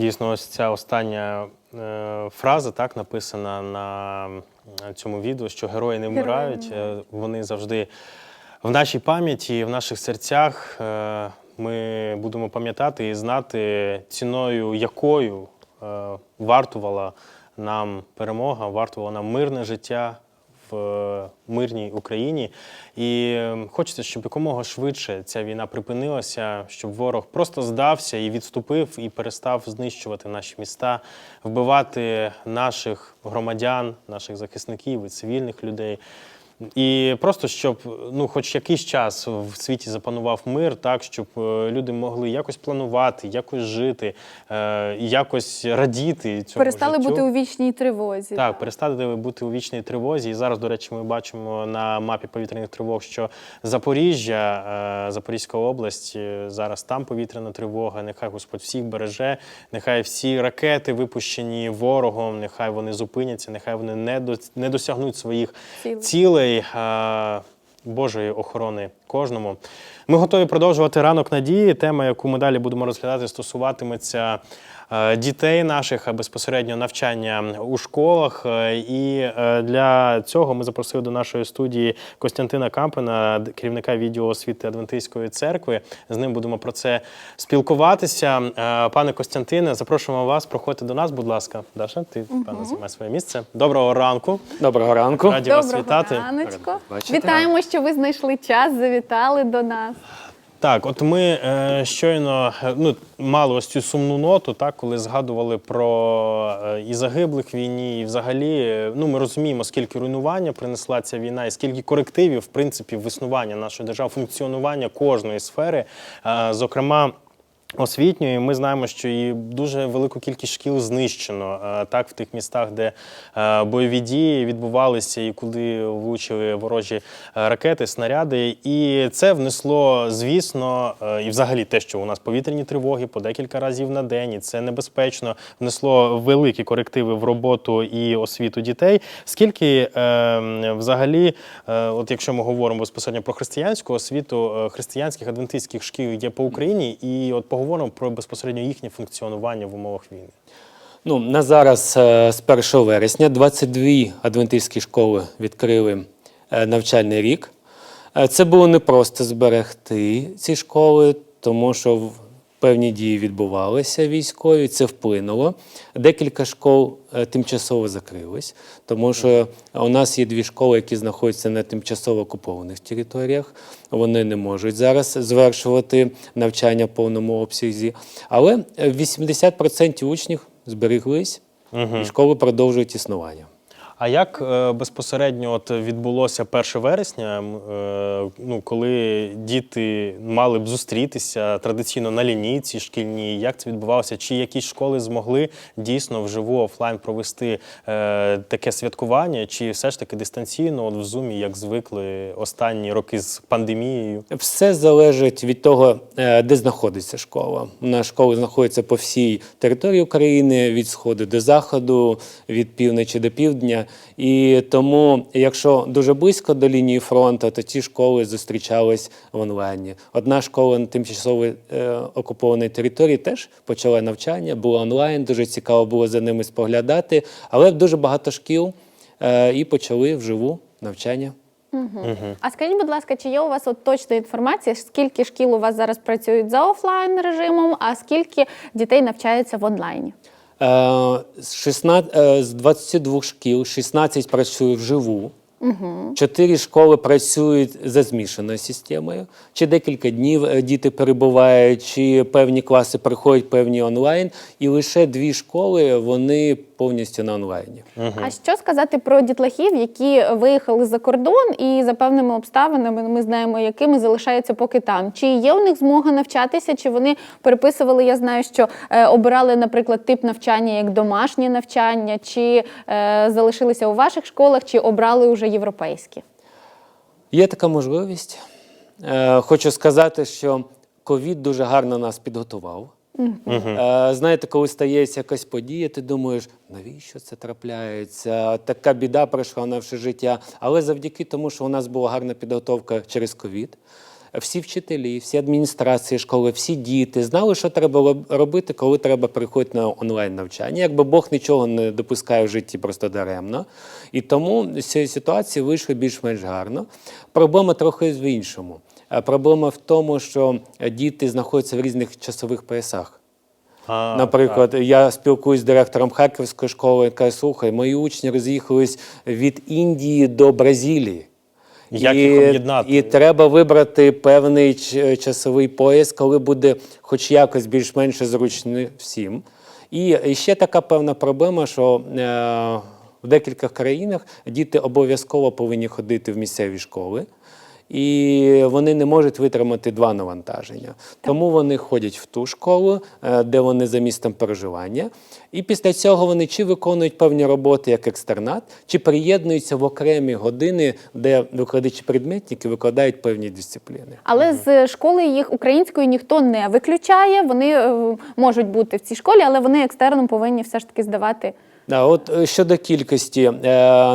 Дійсно, ось ця остання е, фраза так написана на е, цьому відео, що герої не вмирають. Е, Вони завжди в нашій пам'яті, в наших серцях. Ми будемо пам'ятати і знати, ціною якою вартувала нам перемога, вартувала нам мирне життя в е, мирній Україні. І е, хочеться, щоб якомога швидше ця війна припинилася, щоб ворог просто здався і відступив, і перестав знищувати наші міста, вбивати наших громадян, наших захисників і цивільних людей. І просто щоб ну, хоч якийсь час в світі запанував мир, так щоб е, люди могли якось планувати, якось жити, е, якось радіти цьому Перестали життю. бути у вічній тривозі. Так, перестати бути у вічній тривозі. І зараз, до речі, ми бачимо на мапі повітряних тривог, що Запоріжжя, е, Запорізька область, е, зараз там повітряна тривога. Нехай Господь всіх береже, нехай всі ракети випущені ворогом, нехай вони зупиняться, нехай вони не, до, не досягнуть своїх Цілей. Е, Божої охорони кожному. Ми готові продовжувати ранок надії. Тема, яку ми далі будемо розглядати, стосуватиметься е, дітей наших, а безпосередньо навчання у школах. Е, І е, для цього ми запросили до нашої студії Костянтина Кампина, керівника відділу освіти Адвентистської церкви. З ним будемо про це спілкуватися. Е, Пане Костянтине, запрошуємо вас. Проходьте до нас, будь ласка. Даша, ти пане займай своє місце. Доброго ранку. Доброго ранку. Раді вас вітати. раночко. Вітаємо, що ви знайшли час, завітали до нас. Так, от ми е, щойно е, ну, мали ось цю сумну ноту, так, коли згадували про е, і загиблих війні, і взагалі е, ну, ми розуміємо, скільки руйнування принесла ця війна, і скільки корективів, в принципі, в існування нашої держави, функціонування кожної сфери, е, зокрема. Освітньої ми знаємо, що і дуже велику кількість шкіл знищено е, так в тих містах, де е, бойові дії відбувалися, і куди влучили ворожі е, ракети, снаряди. І це внесло, звісно, і взагалі те, що у нас повітряні тривоги по декілька разів на день, і це небезпечно, внесло великі корективи в роботу і освіту дітей. Скільки взагалі, от якщо ми говоримо безпосередньо про християнську освіту, християнських адвентистських шкіл є по Україні, і от поговоримо про безпосередньо їхнє функціонування в умовах війни. Ну, на зараз е, з 1 вересня 22 адвентистські школи відкрили е, навчальний рік. Е, Це було непросто зберегти ці школи, тому що певні дії відбувалися військові, це вплинуло. Декілька школ е, тимчасово закрились, тому що у нас є дві школи, які знаходяться на тимчасово окупованих територіях. Вони не можуть зараз звершувати навчання в повному обсязі. Але е, 80% учнів збереглись, і школи продовжують існування. А як е, безпосередньо от відбулося 1 вересня, е, ну, коли діти мали б зустрітися традиційно на лінійці шкільній, як це відбувалося? Чи якісь школи змогли дійсно вживу офлайн провести е, таке святкування, чи все ж таки дистанційно, от в зумі, як звикли останні роки з пандемією? Все залежить від того, де знаходиться школа. У нас школи знаходяться по всій території України, від сходу до заходу, від півночі до півдня. І тому, якщо дуже близько до лінії фронту, то ті школи зустрічались в онлайні. Одна школа на тимчасово е, окупованій території теж почала навчання, була онлайн, дуже цікаво було за ними споглядати. Але дуже багато шкіл е, і почали вживу навчання. А скажіть, будь ласка, чи є у вас от точна інформація, скільки шкіл у вас зараз працюють за офлайн режимом, а скільки дітей навчаються в онлайні? Е, З 16, е, з 22 шкіл 16 працює вживу. Чотири школи працюють за змішаною системою. Чи декілька днів е, діти перебувають, чи певні класи приходять, певні онлайн. І лише дві школи вони повністю на онлайні. А що сказати про дітлахів, які виїхали за кордон і за певними обставинами, ми знаємо, якими залишаються поки там? Чи є у них змога навчатися, чи вони переписували? Я знаю, що е, обирали, наприклад, тип навчання як домашнє навчання, чи е, залишилися у ваших школах, чи обрали вже європейські? Є така можливість. Е, Хочу сказати, що ковід дуже гарно нас підготував. Е, Знаєте, коли стається якась подія, ти думаєш, навіщо це трапляється? Така біда пройшла наше життя. Але завдяки тому, що у нас була гарна підготовка через ковід, всі вчителі, всі адміністрації школи, всі діти знали, що треба роб- робити, коли треба приходити на онлайн навчання. Якби Бог нічого не допускає в житті просто даремно. І тому з цієї ситуації вийшли більш-менш гарно. Проблема трохи в іншому. Е, Проблема в тому, що е, діти знаходяться в різних часових поясах. А, Наприклад, я спілкуюсь з директором Харківської школи, і каже, слухай, мої учні роз'їхались від Індії до Бразилії. Як і, їх об'єднати? І треба вибрати певний часовий пояс, коли буде хоч якось більш-менш зручно всім. І, і ще така певна проблема, що е, в декількох країнах діти обов'язково повинні ходити в місцеві школи. І вони не можуть витримати два навантаження. Тому вони ходять в ту школу, е, де вони за місцем проживання. І після цього вони чи виконують певні роботи як екстернат, чи приєднуються в окремі години, де викладачі-предметники викладають певні дисципліни. Але з школи їх української ніхто не виключає. Вони е, можуть бути в цій школі, але вони екстерном повинні все ж таки здавати. Да, от е, щодо кількості,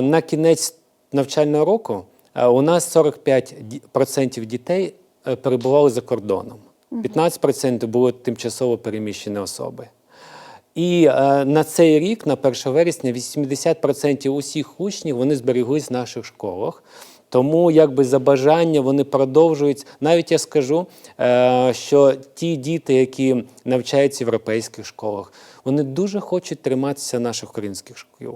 на кінець навчального року у нас 45% дітей е, перебували за кордоном, 15% були тимчасово переміщені особи. І е, на цей рік, на 1 вересня, 80% усіх учнів вони зберіглись в наших школах. Тому, якби за бажання вони продовжують. Навіть я скажу, е, що ті діти, які навчаються в європейських школах, вони дуже хочуть триматися наших українських шкіл.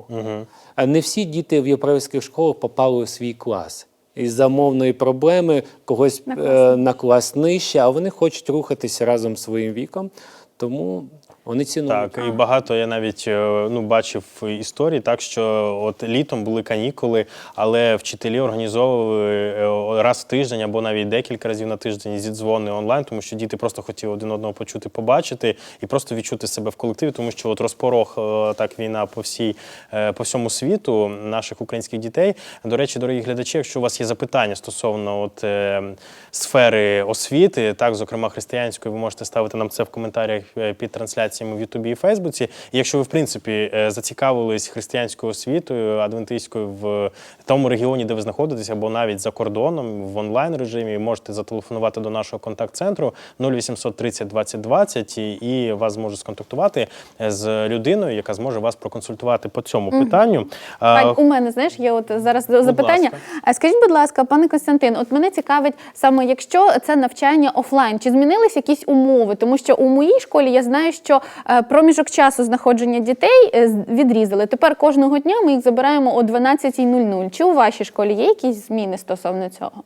А Не всі діти в європейських школах попали у свій клас. Із-за мовної проблеми когось На на клас Е, на клас нижче, а вони хочуть рухатися разом своїм віком. Тому вони цінують. Так, і багато я навіть е, ну, бачив історії, так що от літом були канікули, але вчителі організовували е, раз в тиждень або навіть декілька разів на тиждень зідзвони онлайн, тому що діти просто хотіли один одного почути, побачити і просто відчути себе в колективі, тому що от розпорох е, так війна по всій по всьому світу наших українських дітей. До речі, дорогі глядачі, якщо у вас є запитання стосовно от сфери освіти, так зокрема християнської, ви можете ставити нам це в коментарях під трансляціями в Ютубі і Фейсбуці. І якщо ви в принципі е, зацікавились християнською освітою, адвентистською в тому регіоні, де ви знаходитесь, або навіть за кордоном в онлайн режимі, можете зателефонувати до нашого контакт-центру 0800 30 20 20 і, вас зможуть сконтактувати е, з людиною, яка зможе вас проконсультувати по цьому питанню. А, Пань, у мене знаєш, є от зараз запитання. ласка. А Скажіть, будь ласка, пане Костянтин, от мене цікавить саме, якщо це навчання офлайн, чи змінились якісь умови? Тому що у моїй школі я знаю, що е, проміжок часу знаходження дітей е, відрізали. Тепер кожного дня ми їх забираємо о 12.00. Чи у вашій школі є якісь зміни стосовно цього?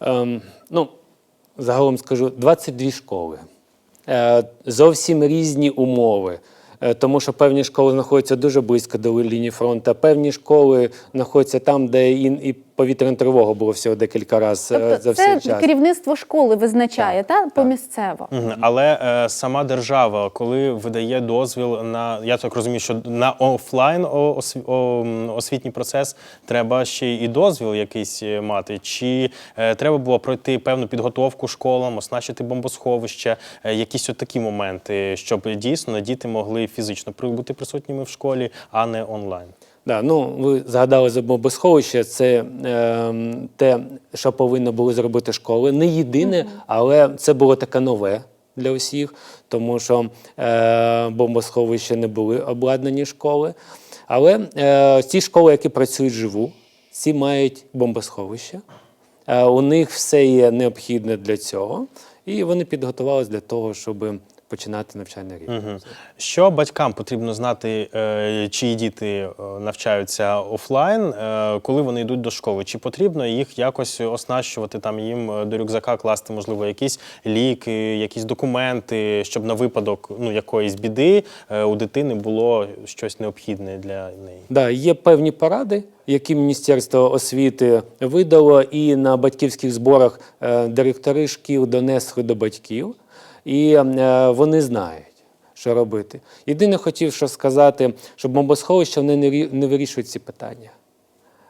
Ем, ну, загалом скажу, 22 школи. Е, зовсім різні умови. Е, Тому що певні школи знаходяться дуже близько до лінії фронту, а певні школи знаходяться там, де і, і повітряна тривога було всього декілька разів е, Тобто за це всей час. керівництво школи визначає, та помісцево. Мгм. Але е, сама держава, коли видає дозвіл на я так розумію, що на офлайн освітній процес треба ще і дозвіл якийсь е, мати, чи е, треба було пройти певну підготовку школам, оснащити бомбосховище, е, якісь от такі моменти, щоб дійсно діти могли фізично при- бути присутніми в школі, а не онлайн. Да, ну, ви згадали за бомбосховище, це ем, те, що повинно було зробити школи. Не єдине, але це було таке нове для усіх, тому що е, бомбосховища не були обладнані школи. Але е, ті школи, які працюють живу, ці мають бомбосховище. Е, у них все є необхідне для цього, і вони підготувалися для того, щоб починати навчальний рік. Мгм. Що батькам потрібно знати, е, чиї діти е, навчаються офлайн, е, коли вони йдуть до школи? Чи потрібно їх якось оснащувати там їм до рюкзака класти, можливо, якісь ліки, якісь документи, щоб на випадок ну, якоїсь біди у дитини було щось необхідне для неї? Да, є певні поради, які Міністерство освіти видало, і на батьківських зборах директори шкіл донесли до батьків, і е, вони знають. Що робити? Єдине хотів що сказати, що бомбосховища вони не, не вирішують ці питання.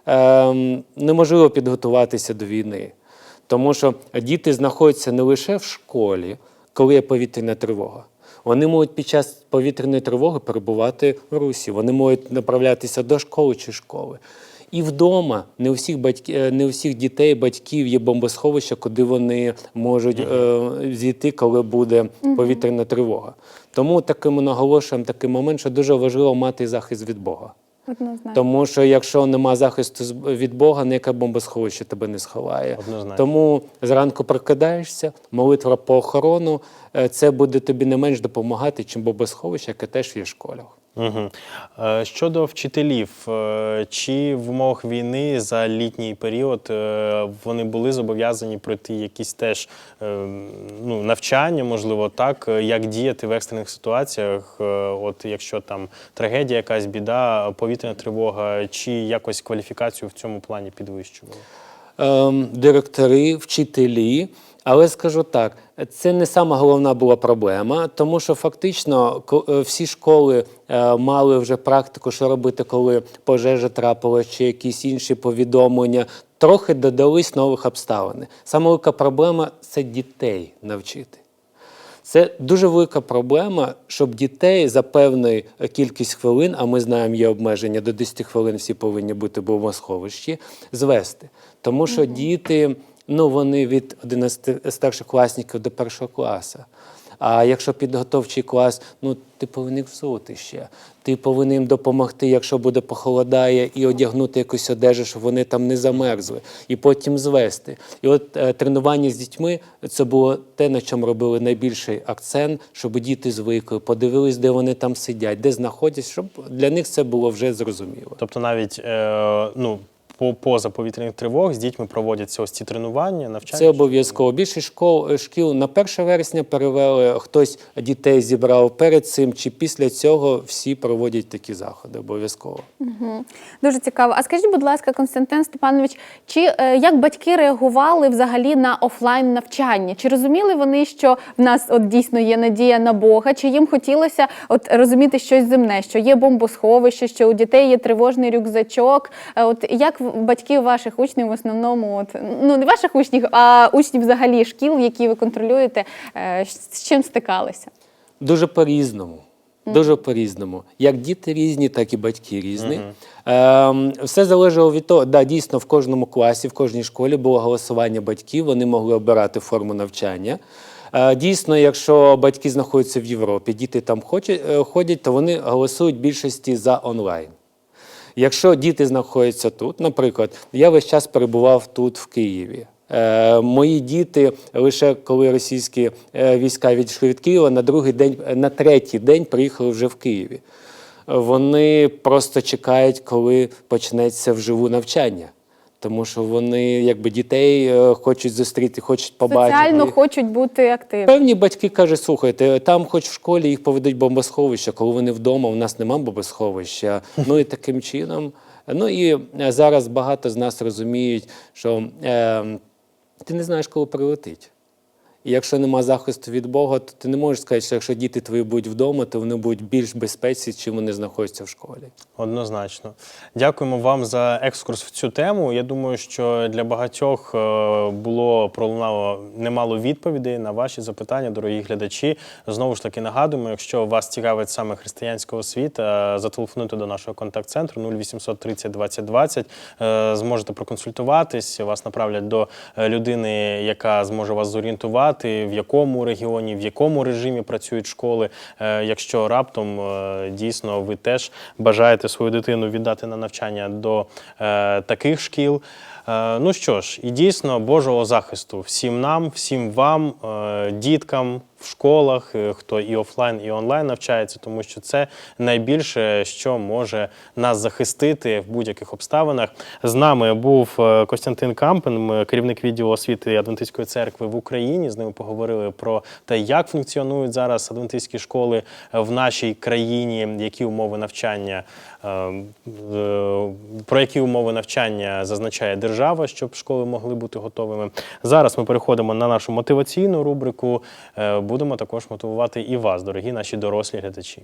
Ем, неможливо підготуватися до війни, тому що діти знаходяться не лише в школі, коли є повітряна тривога. Вони можуть під час повітряної тривоги перебувати в Русі, вони можуть направлятися до школи чи школи. І вдома не у всіх батьки, е, не у всіх дітей, батьків є бомбосховища, куди вони можуть е, зійти, коли буде повітряна тривога. Тому таки ми наголошуємо такий момент, що дуже важливо мати захист від Бога. Однозначно. Тому що якщо нема захисту з- від Бога, ніяке бомбосховище тебе не сховає. Однозначно. Тому зранку прокидаєшся, молитва по охорону, е, це буде тобі не менш допомагати, чим бомбосховище, яке теж є в школах. Угу. Щодо вчителів, е, чи в умовах війни за літній період е, вони були зобов'язані пройти якісь теж ну, навчання, можливо, так, як діяти в екстрених ситуаціях, от якщо там трагедія, якась біда, повітряна тривога, чи якось кваліфікацію в цьому плані підвищували? ем, директори, вчителі. Але скажу так, це не сама головна була проблема, тому що фактично е, всі школи е, мали вже практику, що робити, коли пожежа трапилася, чи якісь інші повідомлення. Трохи додались нових обставин. Саме велика проблема це дітей навчити. Це дуже велика проблема, щоб дітей за певну кількість хвилин, а ми знаємо, є обмеження до 10 хвилин, всі повинні бути в бомбосховищі, звести. Тому що діти, ну вони від 11 старшокласників до першого класу. А якщо підготовчий клас, ну ти повинен взути ще. Ти повинен їм допомогти, якщо буде похолодає, і одягнути якусь одежу, щоб вони там не замерзли, і потім звести. І от е, тренування з дітьми це було те, на чому робили найбільший акцент, щоб діти звикли, подивились, де вони там сидять, де знаходяться, щоб для них це було вже зрозуміло. Тобто навіть е, ну, по, поза повітряних тривог з дітьми проводяться ось ці тренування, навчання? Це обов'язково. Більшість школ е, шкіл на 1 вересня перевели. Хтось дітей зібрав перед цим чи після цього всі проводять такі заходи. Обов'язково. Дуже цікаво. А скажіть, будь ласка, Константин Степанович, чи е, як батьки реагували взагалі на офлайн навчання? Чи розуміли вони, що в нас от дійсно є надія на Бога? Чи їм хотілося от розуміти щось земне, що є бомбосховище, що у дітей є тривожний рюкзачок? Е, От як в- батьки ваших учнів в основному, от ну не ваших учнів, а учнів взагалі шкіл, які ви контролюєте, е, з чим стикалися? Дуже по-різному. Дуже по-різному. Як діти різні, так і батьки різні. Ем, все залежало від того, да, дійсно, в кожному класі, в кожній школі було голосування батьків, вони могли обирати форму навчання. Е, Дійсно, якщо батьки знаходяться в Європі, діти там е, ходять, то вони голосують більшості за онлайн. Якщо діти знаходяться тут, наприклад, я весь час перебував тут, в Києві. Е, мої діти лише коли російські е, війська відійшли від Києва, на другий день, на третій день приїхали вже в Києві. Вони просто чекають, коли почнеться вживу навчання. Тому що вони якби дітей е, хочуть зустріти, хочуть побачити. Соціально хочуть бути активними. Певні батьки кажуть, слухайте, там хоч в школі їх поведуть бомбосховища, коли вони вдома, у нас нема бомбосховища. Ну і таким чином. Ну і е, зараз багато з нас розуміють, що е, ти не знаєш, коли прилетить. І якщо нема захисту від Бога, то ти не можеш сказати, що якщо діти твої будуть вдома, то вони будуть більш безпечні, чим вони знаходяться в школі. Однозначно. Дякуємо вам за екскурс в цю тему. Я думаю, що для багатьох е, було пролунало немало відповідей на ваші запитання, дорогі глядачі. Знову ж таки нагадуємо, якщо вас цікавить саме християнська освіта, зателефонуйте до нашого контакт-центру 0800 30 20 20. Е, Зможете проконсультуватись, вас направлять до е, людини, яка зможе вас зорієнтувати, в якому регіоні, в якому режимі працюють школи. Е, Якщо раптом е, дійсно ви теж бажаєте свою дитину віддати на навчання до е, таких шкіл. Ну що ж, і дійсно Божого захисту всім нам, всім вам, діткам в школах, е, хто і офлайн, і онлайн навчається, тому що це найбільше, що може нас захистити в будь-яких обставинах. З нами був е, Костянтин Кампен, керівник відділу освіти Адвентистської церкви в Україні. З ними поговорили про те, як функціонують зараз адвентистські школи в нашій країні, які умови навчання, е, про які умови навчання зазначає держава, щоб школи могли бути готовими. Зараз ми переходимо на нашу мотиваційну рубрику. Будемо також мотивувати і вас, дорогі наші дорослі глядачі.